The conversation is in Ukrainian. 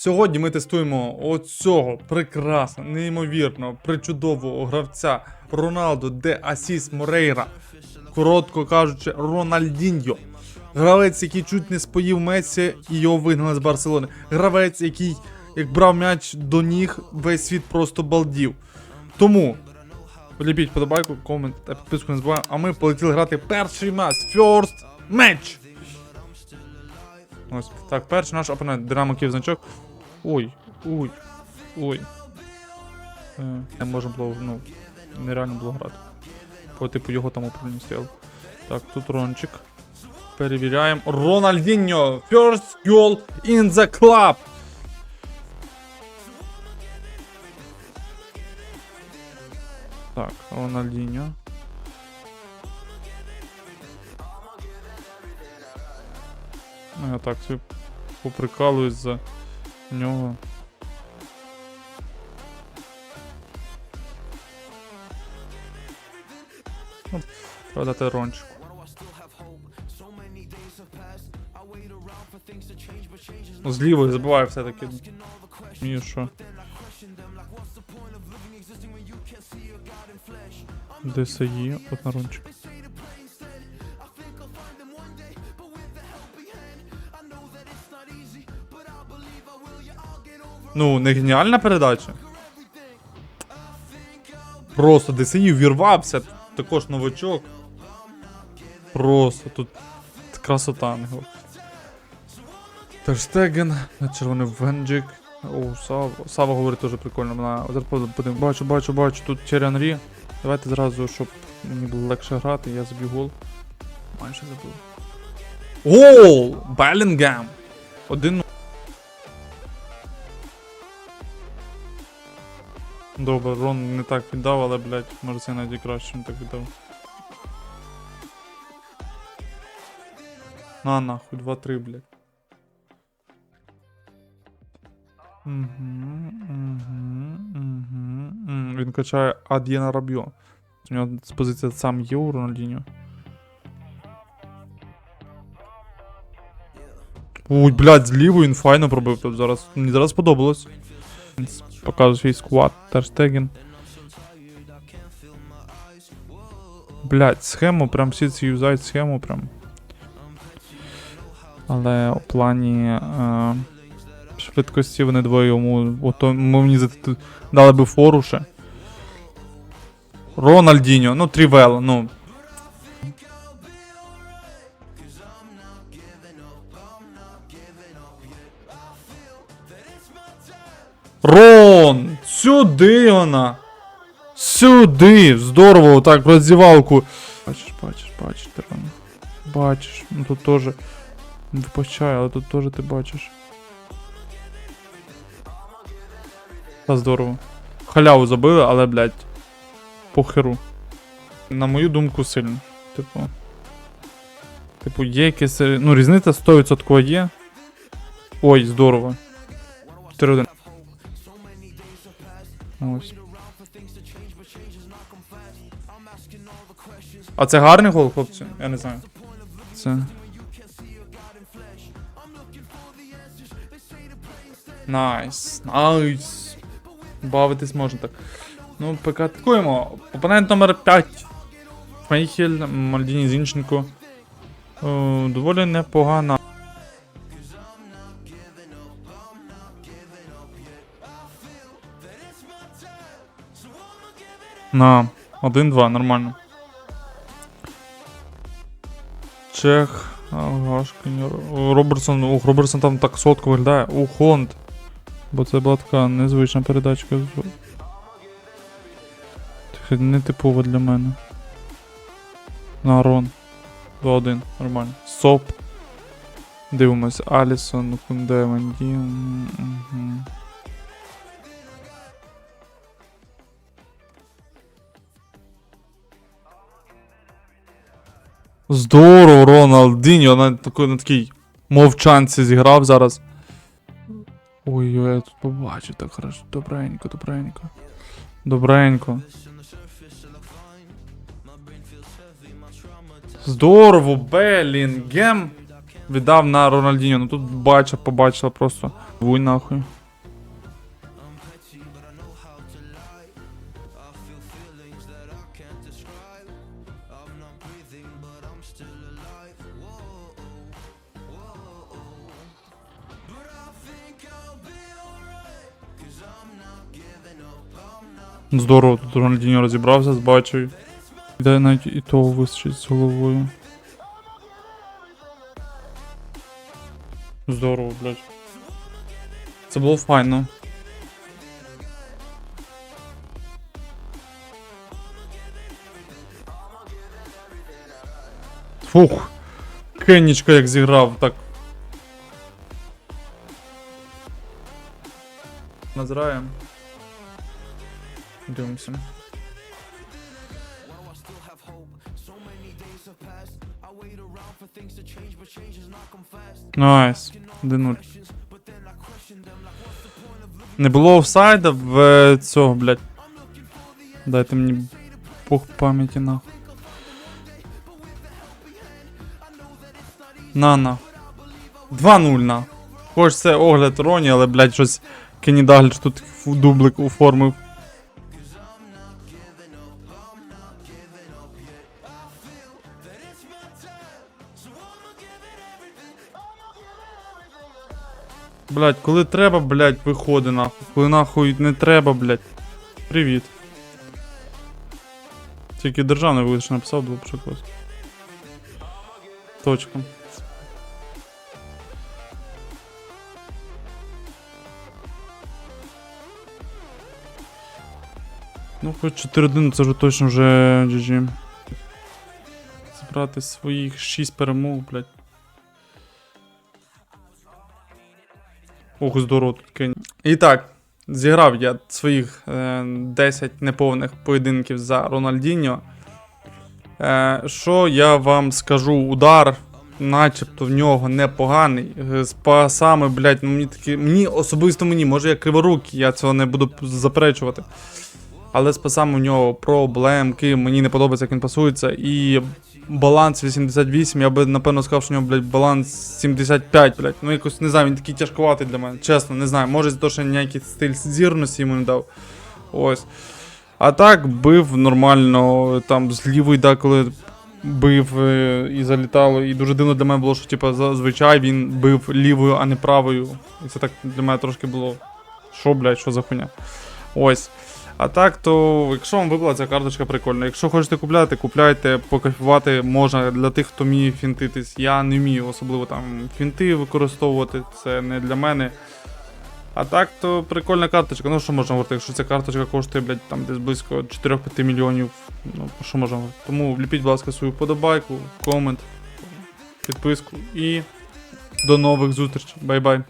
Сьогодні ми тестуємо оцього прекрасного, неймовірного, причудового гравця Роналдо де Асіс Морейра. Коротко кажучи, Рональдіньо. Гравець, який чуть не споїв Месі і його вигнали з Барселони. Гравець, який, як брав м'яч до ніг, весь світ просто балдів. Тому поліпіть подобайку, комент та підписку не забуваємо. А ми полетіли грати перший матч. First match. Ось так, перший наш опонент Динамо Київ значок. Ой, ой, ой. Не можемо було, ну, нереально було грати. По типу його там управління стояло. Так, тут Рончик. Перевіряємо. Рональдіньо! First goal in the club! Так, Рональдіньо. Ну, я так поприкалуюсь за нього. Ну, Треба дати рончику. Ну, з лівої забуваю все-таки. Що? ДСІ, от на рончик. Ну, не геніальна передача. Просто ДСІ вірвався, також новачок. Просто тут красота не. Терштеген, червоний Венджик. О, Сава. Сава говорить теж прикольно. Вона. Бачу, бачу, бачу, тут Черрі Анрі. Давайте зразу, щоб мені було легше грати, я заб'ю гол. Майже забив. Гол! Белінгем! Один. Добре, Рон не так віддав, але, блядь, може це навіть краще не так віддав. На нахуй, 2-3, блядь. Угу, угу, угу. Він качає Ад'єна Рабьо. У нього з позиції сам є у Рональдіньо. Ой, блядь, з лівою він файно пробив тут зараз. Мені зараз сподобалось. Показує свій сквад, Терштеген. Блядь, схему, прям всі ці юзають схему прям. Але у плані е, швидкості вони двоє йому. Ото мені дали би фору ще. Рональдіньо, ну Трівел, ну. Сюди вона! Сюди! Здорово, так, в роздівалку. Бачиш, бачиш, бачиш, ти Рон. Бачиш, ну тут теж. Не вибачай, але тут теж ти бачиш. Та здорово. Халяву забили, але, блядь, похеру. На мою думку, сильно. Типу. Типу, є якесь. Ну, різниця 100% є. Ой, здорово. 4-1. Ось. А це гарний гол, хлопці? Я не знаю. Це. Найс, найс. Бавитись можна так. Ну, поки атакуємо. Опонент номер 5. Фейхель, Мальдіні Зінченко. О, доволі непогана. На, 1-2, нормально. Чех, Гашкін, Роберсон, ух, Роберсон там так сотко виглядає. У Хонд. Бо це була така незвична передачка. Трохи нетипова для мене. На Рон. 2-1, нормально. Соп. Дивимось. Алісон, Кунде, Ванді. Угу. Здорово, Роналдіньо на, такій- на такій мовчанці зіграв зараз. Ой-ой, я тут побачив так хорошо. Добренько, добренько. Добренько. Здорово, Белінгем віддав на Рональдіньо. Ну тут бача, побачила просто Вуй нахуй. Здорово, тут Рональдіньо розібрався з бачою. Де навіть і того вистачить з головою. Здорово, блядь. Це було файно. Фух. Кеннічка як зіграв, так. Назираємо. Дивимося. Найс. 1-0. Не було офсайда в е, цього, блядь. Дайте мені Бог пам'яті нахуй. На на. 2-0 на. Хоч це огляд Роні, але, блядь, щось Кенні Дагліч тут дублик оформив. Блядь, коли треба, блядь, виходи нахуй. Коли нахуй не треба, блядь. Привіт. Тільки державний вигляд написав, було б. Точка. Ну, хоч 4-1, це вже точно вже GG. Збрати своїх 6 перемог, блядь. Ох, здорово тут Кені. І так, зіграв я своїх е, 10 неповних поєдинків за Рональдіньо. Е, що я вам скажу? Удар, начебто в нього непоганий. Е, З пасами, блядь, ну мені такі. Мені особисто мені, може я криворукий, я цього не буду заперечувати. Але з пасами у нього проблемки, мені не подобається, як він пасується. І баланс 88, я би напевно сказав, що у нього, блядь, баланс 75, блядь. Ну якось не знаю, він такий тяжковатий для мене. Чесно, не знаю. Може за те, що ніякий стиль зірності йому не дав. Ось. А так, бив нормально, там з лівої деколи бив е, і залітало. І дуже дивно для мене було, що типу, зазвичай він бив лівою, а не правою. І це так для мене трошки було. Що, блядь, що за хуйня? Ось. А так, то якщо вам випала ця карточка прикольна. Якщо хочете купляти, купляйте, покайфувати можна для тих, хто вміє фінтитись. Я не вмію особливо там фінти використовувати, це не для мене. А так, то прикольна карточка. Ну що можна говорити, якщо ця карточка коштує, блядь, там десь близько 4-5 мільйонів. Ну, що можна говорити. Тому вліпіть, будь ласка, свою подобайку, комент, підписку і до нових зустрічей. Бай-бай.